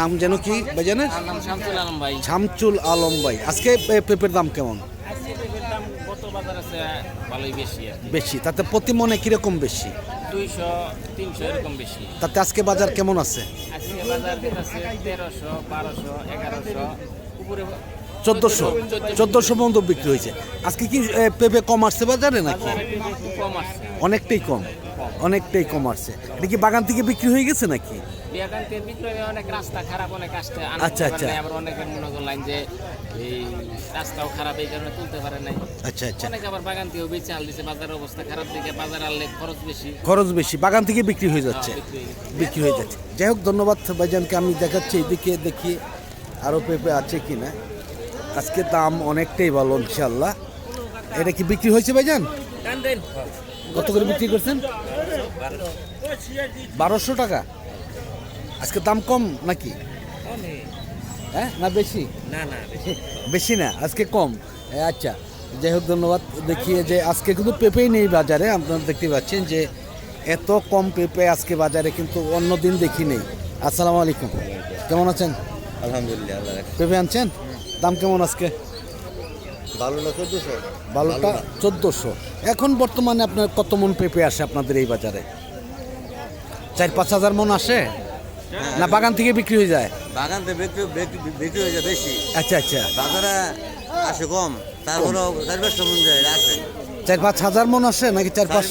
নাম যেন কি ভাইজানের আমার নাম শামসুল আলম ভাই। শামচুল আলম ভাই। আজকে পেঁপের দাম কেমন? বেশি তাতে প্রতি মনে কীরকম বেশি? তাতে আজকে বাজার কেমন আছে? চোদ্দোশো। চোদ্দোশো। পর্যন্ত বিক্রি হয়েছে। আজকে কি পেঁপে কম আসছে বাজারে নাকি? অনেকটাই কম। অনেকটাই কম আসছে। এটা কি বাগান থেকে বিক্রি হয়ে গেছে নাকি? অনেক রাস্তা খারাপ অনেক আসতে আচ্ছা, আচ্ছা। আবার অনেকের মনে করলেন যে এই রাস্তাও খারাপ এই কারণে তুলতে পারে নাই। আচ্ছা আচ্ছা। অনেক আবার বাগান বেঁচে আল দিছে বাজারের অবস্থা খারাপ দিকে বাজার আনলে খরচ বেশি। খরচ বেশি বাগান থেকে বিক্রি হয়ে যাচ্ছে। বিক্রি হয়ে বিক্রি হয়ে যাচ্ছে। যাই হোক ধন্যবাদ ভাইজানকে আমি দেখাচ্ছি এদিকে দেখি আরও পেঁপে আছে কি না আজকে দাম অনেকটাই ভালো ইনশাল্লাহ এটা কি বিক্রি হয়েছে ভাইজান? কত করে বিক্রি করছেন? বারোশো টাকা। আজকে দাম কম নাকি? হ্যাঁ না বেশি? না না বেশি। না আজকে কম। আচ্ছা যাই হোক ধন্যবাদ। দেখিয়ে যে আজকে কিন্তু পেঁপেই নেই বাজারে আপনারা দেখতে পাচ্ছেন যে এত কম পেঁপে আজকে বাজারে কিন্তু অন্য দিন দেখি নেই। আসসালামু আলাইকুম। কেমন আছেন? আলহামদুলিল্লাহ পেঁপে আনছেন? দাম কেমন আজকে? বারোটা চোদ্দশো? বারোটা চোদ্দোশো। এখন বর্তমানে আপনার কত মন পেঁপে আসে আপনাদের এই বাজারে? চার পাঁচ হাজার মন আসে? না বাগান থেকে বিক্রি হয়ে যায়? বাগান তো বিক্রি হয়ে যায় বেশি। আচ্ছা আচ্ছা। বাজারে আসে কম। তারপরেও চার পাঁচশো মন যায় আসে। চার পাঁচ হাজার মন আসে নাকি চার পাঁচ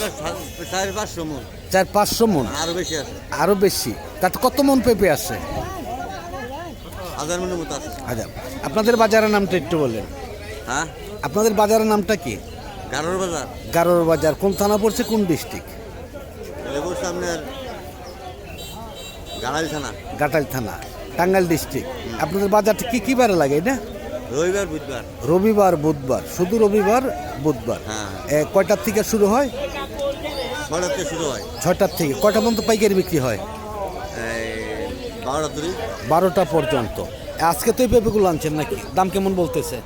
চার পাঁচশো মন। চার পাঁচশো মন? আরও বেশি আসে। আরও বেশি। তাতে কত মন পেঁপে আসে? হাজার মনের মতো আছে আচ্ছা আপনাদের বাজারের নামটা একটু বললেন হ্যাঁ? আপনাদের বাজারের নামটা কি? গারোর বাজার। গারোর বাজার। কোন থানা পড়ছে কোন ডিস্ট্রিক্ট? গাড়াইল থানা। গাটাইল থানা টাঙ্গাইল ডিস্ট্রিক্ট। আপনাদের বাজারটা কি কি বারে লাগে এটা? রবিবার বুধবার। রবিবার বুধবার। শুধু রবিবার বুধবার? হ্যাঁ কয়টার থেকে শুরু হয়? ছটার থেকে শুরু হয়। ছয়টার থেকে। কয়টা পর্যন্ত পাইকারি বিক্রি হয়? বারোটা বারোটা পর্যন্ত। আজকে তো এই পেঁপেগুলো আনছেন নাকি? দাম কেমন বলতেছে?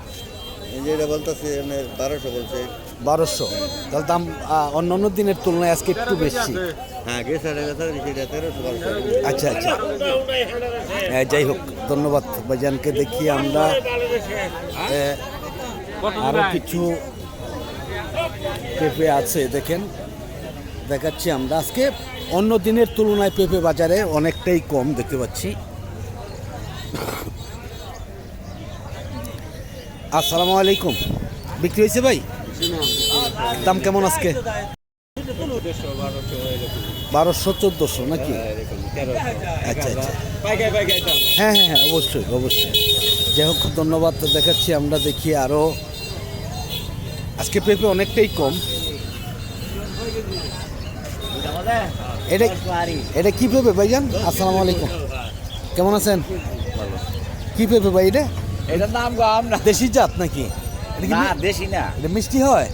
এই যে এটা বারোশো বলছে। বারোশো। তাহলে দাম অন্য অন্য দিনের তুলনায় আজকে একটু বেশি। হ্যাঁ আচ্ছা আচ্ছা। হ্যাঁ, যাই হোক ধন্যবাদ ভাইজানকে। দেখি আমরা এ, আরও কিছু পেঁপে আছে দেখেন। দেখাচ্ছি আমরা। আজকে অন্য দিনের তুলনায় পেঁপে বাজারে অনেকটাই কম দেখতে পাচ্ছি। আসসালামু আলাইকুম। বিক্রি হয়েছে ভাই? দাম কেমন আজকে? বারোশো, চোদ্দোশো নাকি? আচ্ছা আচ্ছা। হ্যাঁ হ্যাঁ হ্যাঁ অবশ্যই অবশ্যই। যাই হোক, ধন্যবাদ দেখাচ্ছি। আমরা দেখি আরও আজকে পেঁপে অনেকটাই কম। এটা এটা কি পেঁপে ভাইজান? আসসালামু আলাইকুম। কেমন আছেন? কি পেঁপে ভাই এটা? এটার নাম গো আম না দেশি জাত নাকি? না দেশি না। এটা মিষ্টি হয়?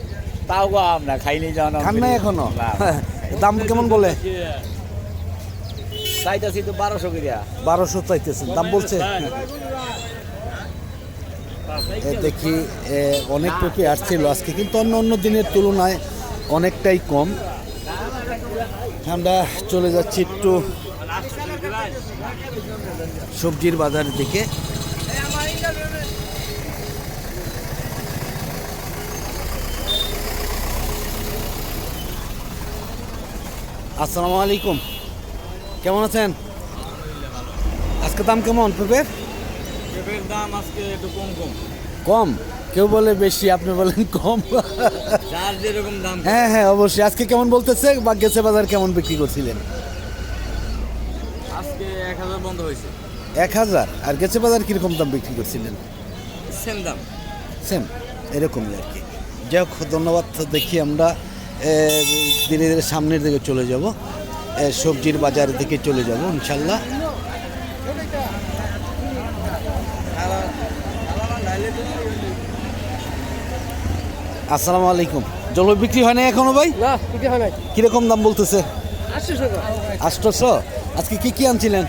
তাও গো আম না খাইনি যাও না খান নাই এখনও। দাম কেমন বলে? চাইতাছি তো বারোশো করিয়া বারোশো চাইতেছেন দাম বলছে। দেখি অনেক পেঁপে আসছিল আজকে কিন্তু অন্য অন্য দিনের তুলনায় অনেকটাই কম। আমরা চলে যাচ্ছি একটু সবজির বাজারের দিকে। আসসালামু আলাইকুম। কেমন আছেন? আজকে দাম কেমন পেঁপের? পেঁপের দাম আজকে একটু কম কম। কম? কেউ বলে বেশি আপনি বলেন কম। যার যেরকম দাম। হ্যাঁ হ্যাঁ অবশ্যই। আজকে কেমন বলতেছে বা গেছে বাজার কেমন বিক্রি করছিলেন? আজকে এক হাজার বন্ধ হয়েছে। এক হাজার। আর গেছে বাজার কীরকম দাম বিক্রি করছিলেন? সেম দাম। সেম এরকমই আর কি। যাই হোক ধন্যবাদ দেখি আমরা ধীরে ধীরে সামনের দিকে চলে যাব। সবজির বাজারের দিকে চলে যাব ইনশাল্লাহ। আসসালামু আলাইকুম। জল বিক্রি হয় না এখনও ভাই? কীরকম দাম বলতেছে? আষ্টশো আজকে কি কি আনছিলেন?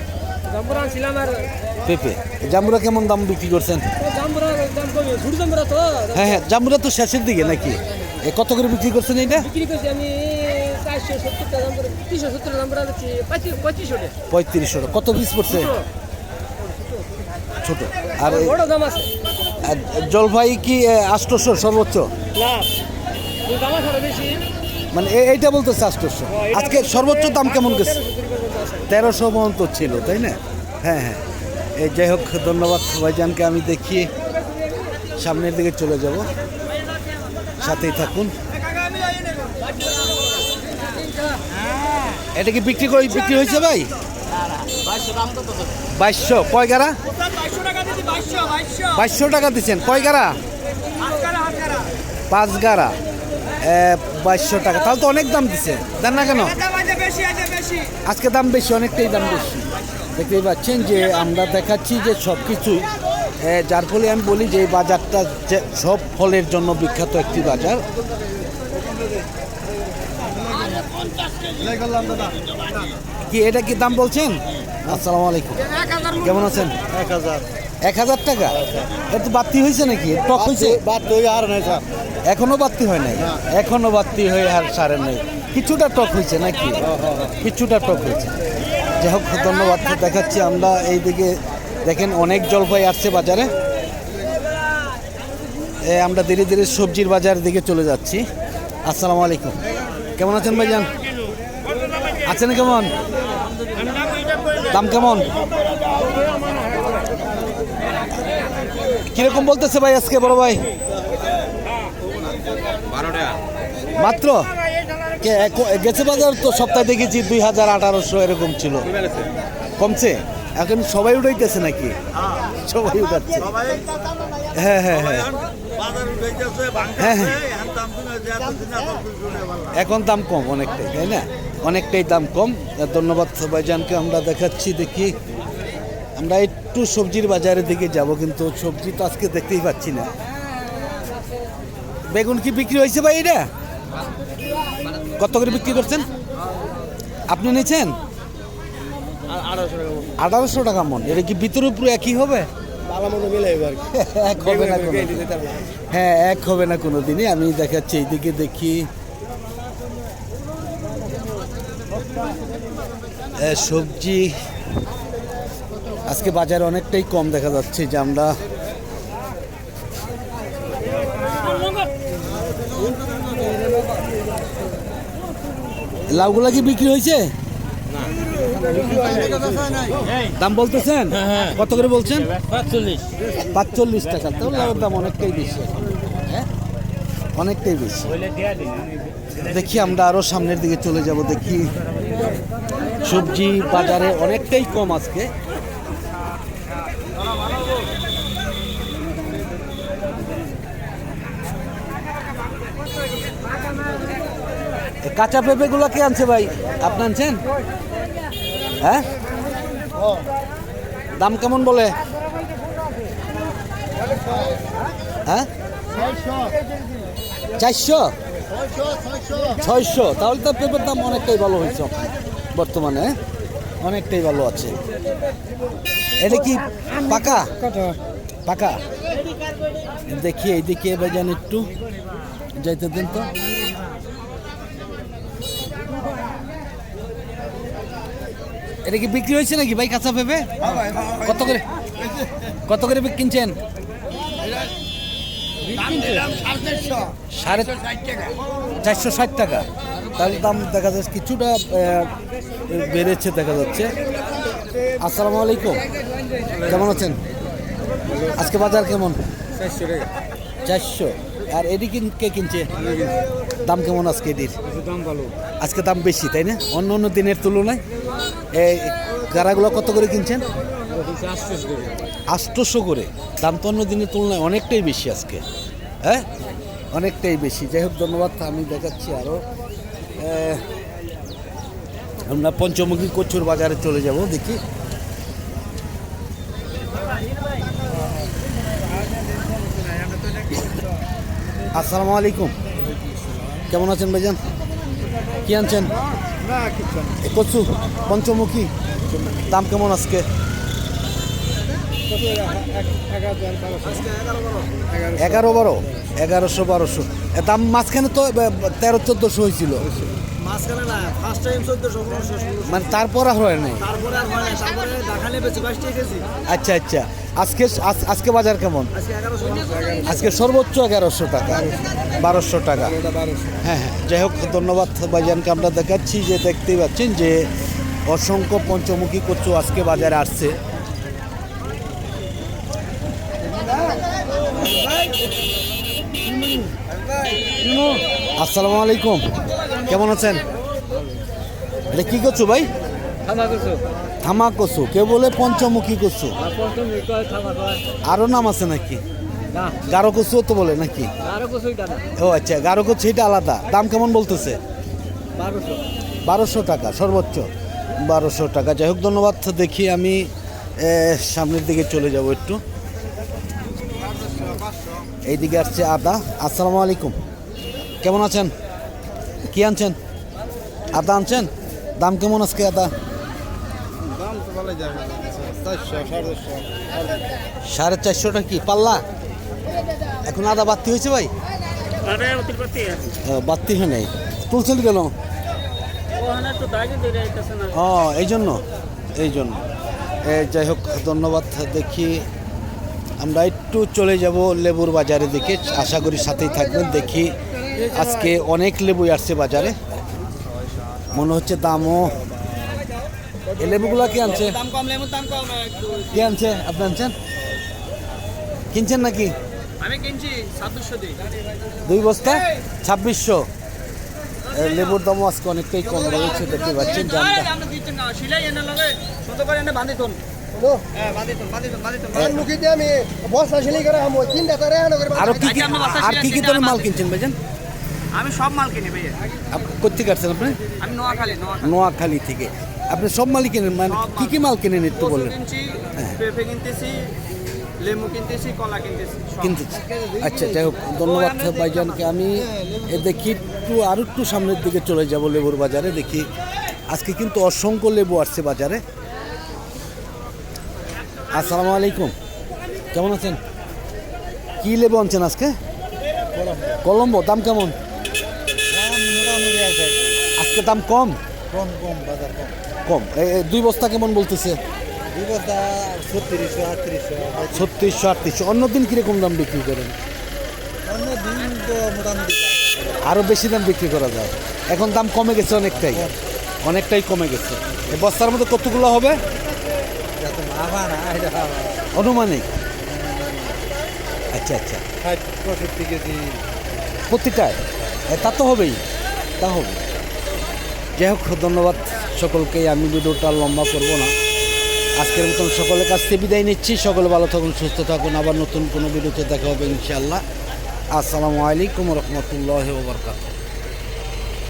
পেঁপে। জামুরা কেমন দাম বিক্রি করছেন? জাম্বুরা জাম্বুরা হ্যাঁ হ্যাঁ জামুরা তো শেষের দিকে নাকি? এ কত করে বিক্রি করছেন এটা জাম্বুরা জাম্বুরা পঁয়ত্রিশশো কত পিস পড়ছে? ছোট। আর জলপাই কি আষ্টশো সর্বোচ্চ? মানে এইটা বলতেছে আষ্টশো। আজকে সর্বোচ্চ দাম কেমন গেছে? তেরোশো পর্যন্ত ছিল, তাই না? হ্যাঁ হ্যাঁ। এই যাই হোক, ধন্যবাদ ভাইজানকে, আমি দেখিয়ে সামনের দিকে চলে যাব। সাথেই থাকুন। এটা কি বিক্রি করে বিক্রি হয়েছে ভাই? বাইশশো। কয় গাড়া? বাইশশো টাকা দিচ্ছেন। কয় গাড়া? পাঁচ গাড়া। বাইশশো টাকা। তাহলে তো অনেক দাম দিছে। দেন না কেন? আজকে দাম বেশি, অনেকটাই দাম বেশি। দেখতেই পাচ্ছেন যে আমরা দেখাচ্ছি যে সব কিছুই যার ফলে আমি বলি যে এই বাজারটা সব ফলের জন্য বিখ্যাত একটি বাজার। কি, এটা কি দাম বলছেন? আসসালামু আলাইকুম। কেমন আছেন? এক হাজার। এক হাজার টাকা? এটা তো বাড়তি হয়েছে নাকি? টক হয়েছে? বাদ তুই আর নাই স্যার। এখনও বাড়তি হয় নাই? এখনও বাড়তি হয়ে আর সারেন নাই। কিছুটা টক হয়েছে নাকি? কিছুটা টক হয়েছে। যাই হোক ধন্যবাদ। দেখাচ্ছি আমরা এইদিকে। দেখেন অনেক জলপাই আসছে বাজারে। আমরা ধীরে ধীরে সবজির বাজার দিকে চলে যাচ্ছি। আসসালামু আলাইকুম। কেমন আছেন ভাইজান? আছেন কেমন? দাম কেমন? কীরকম বলতেছে ভাই আজকে বড় ভাই? মাত্র? গেছে বাজার তো সপ্তাহে দেখেছি দুই হাজার আঠারোশো এরকম ছিল। কমছে? এখন সবাই উঠাইতেছে নাকি? সবাই উঠাচ্ছে। হ্যাঁ হ্যাঁ হ্যাঁ। হ্যাঁ হ্যাঁ। এখন দাম কম অনেকটাই তাই না? অনেকটাই দাম কম। ধন্যবাদ ভাইজানকে আমরা দেখাচ্ছি দেখি। আমরা একটু সবজির বাজারের দিকে যাব, কিন্তু সবজি তো আজকে দেখতেই পাচ্ছি না। বেগুন কি বিক্রি হয়েছে ভাই এটা? কত করে বিক্রি করছেন? আপনি নিয়েছেন আঠারোশো টাকা মন। এটা কি ভিতরে উপরে একই হবে? এক হবে না হ্যাঁ এক হবে না কোনো দিনই। আমি দেখাচ্ছি, এইদিকে দেখি। সবজি আজকে বাজারে অনেকটাই কম দেখা যাচ্ছে যে আমরা লাউগুলা কি বিক্রি হয়েছে? দাম বলতেছেন? কত করে বলছেন? পাঁচচল্লিশ। টাকা তো লাউয়ের দাম অনেকটাই বেশি। হ্যাঁ? অনেকটাই বেশি। দেখি আমরা আরও সামনের দিকে চলে যাব দেখি সবজি বাজারে অনেকটাই কম আজকে। কাঁচা পেঁপে গুলো কে আনছে ভাই? আপনি আনছেন? হ্যাঁ? দাম কেমন বলে? হ্যাঁ? চারশো? ছয়শো। তাহলে তো পেঁপের দাম অনেকটাই ভালো হয়েছে বর্তমানে। অনেকটাই ভালো আছে। এটা কি পাকা? পাকা? দেখি, এইদিকে বাজান একটু যাইতে দিন তো। এটা কি বিক্রি হয়েছে নাকি ভাই কাঁচা পেঁপে? কত করে? কত করে কিনছেন? সাড়ে চারশো ষাট টাকা। তাহলে দাম দেখা যাচ্ছে কিছুটা বেড়েছে দেখা যাচ্ছে। আসসালামু আলাইকুম। কেমন আছেন? আজকে বাজার কেমন? চারশো আর এটি কে কিনছে? দাম কেমন আজকে এটির দাম ভালো। আজকে দাম বেশি তাই না? অন্য অন্য দিনের তুলনায়? এই গাড়াগুলো কত করে কিনছেন? আটশোশো করে। দাম তো অন্য দিনের তুলনায় অনেকটাই বেশি আজকে। হ্যাঁ? অনেকটাই বেশি। যাই হোক ধন্যবাদ। আমি দেখাচ্ছি আরও আমরা পঞ্চমুখী কচুর বাজারে চলে যাব দেখি। আসসালামু আলাইকুম। কেমন আছেন ভাইজান? কি আনছেন? কচু, পঞ্চমুখী, দাম কেমন আজকে? এগারো বারো। এগারোশো বারোশো। দাম মাঝখানে তো তেরো, চোদ্দশো হয়েছিল। মাঝখানে না ফার্স্ট টাইম চোদ্দশো পনেরোশো মানে তারপর আর হয় নাই? তারপরে আর হয় না তারপরে দেখালে বেশি বাইশ কেজি। আচ্ছা আচ্ছা। আজকে আজ- আজকে বাজার কেমন? আজকে আজকে সর্বোচ্চ এগারোশো টাকা বারোশো টাকা। হ্যাঁ হ্যাঁ। যাই হোক ধন্যবাদ ভাইজানকে আমরা দেখাচ্ছি যে দেখতেই পাচ্ছেন যে অসংখ্য পঞ্চমুখী কচু আজকে বাজারে আসছে। আসসালামু আলাইকুম। কেমন আছেন? এটা কি করছ ভাই? থামা কচু কে বলে পঞ্চমুখী কচু আর নাম আছে নাকি? গারো কচুও তো বলে নাকি? ও আচ্ছা গারো কচু এটা আলাদা। দাম কেমন বলতেছে? বারোশো। বারোশো টাকা সর্বোচ্চ। বারোশো টাকা। যাই হোক ধন্যবাদ। দেখি আমি সামনের দিকে চলে যাব একটু। এইদিকে আসছে আদা। আসসালামু আলাইকুম। কেমন আছেন? কি আনছেন? আদা আনছেন? দাম কেমন আজকে আদা? দাম তো ভালো যাবে চারশো সাড়ে চারশো। সাড়ে চারশোটা কি পাল্লা? এখন আদা বাত্তি হয়েছে ভাই? বাত্তি হয় নাই। তুলছেন কেন? ও এই জন্য এই জন্য যাই হোক ধন্যবাদ দেখি। আমরা একটু চলে যাব লেবুর বাজারে দিকে। আশা করি সাথেই থাকবেন দেখি আজকে অনেক লেবুই আসছে বাজারে। মনে হচ্ছে দামও এই লেবুগুলো কি আনছে? দাম কম লেমন দাম কম একটু কি আনছে? আপনি আনছেন? কিনছেন নাকি? আমি কিনছি দুই বস্তা? ছাব্বিশশো। লেবুর দামও আজকে অনেকটাই কম রয়েছে দেখতে পাচ্ছেন হ্যাঁ আরও কি কি আর কি কি ধরনের মাল কিনছেন ভাইজান? আমি সব মাল কিনি ভাইয়া কোথেকে আসছেন আপনি? আমি নোয়াখালী নোয়াখালী। নোয়াখালী থেকে। আপনি সব মালই কেনেন মানে কি কি মাল কেনেন একটু বলেন? হ্যাঁ। পেঁপে কিনতেছি লেবু কিনতেছি কলা কিনতেছি। আচ্ছা যাই হোক ধন্যবাদ ভাইজানকে। আমি দেখি একটু আর একটু সামনের দিকে চলে যাব লেবুর বাজারে দেখি। আজকে কিন্তু অসংখ্য লেবু আসছে বাজারে। আসসালামু আলাইকুম। কেমন আছেন? কি লেবু আনছেন আজকে? কলম্বো। দাম কেমন? আজকে দাম কম? কম কম বাজার কম। কম। এ- এ দুই বস্তা কেমন বলতেছে? দুই বস্তা ছত্রিশশো আটত্রিশশো ছত্রিশশো আটত্রিশশো। অন্য দিন কীরকম দাম বিক্রি করেন? অন্য দিন তো মোটামুটি আরও বেশি দাম বিক্রি করা যায়। এখন দাম কমে গেছে অনেকটাই। অনেকটাই কমে গেছে। এই বস্তার মধ্যে কতগুলো হবে? অনুমানিক আচ্ছা আচ্ছা। ষাট পঁয়ষট্টি কেজি। প্রতিটায়? এ, তা তো হবেই। তা হবে। যাই হোক, ধন্যবাদ সকলকেই আমি ভিডিওটা লম্বা করব না। আজকের মতন সকলের কাছ থেকে বিদায় নিচ্ছি। সকলে ভালো থাকুন, সুস্থ থাকুন। আবার নতুন কোনো ভিডিওতে দেখা হবে, ইনশাআল্লাহ। আসসালামু আলাইকুম রহমতুল্লাহ বরকাত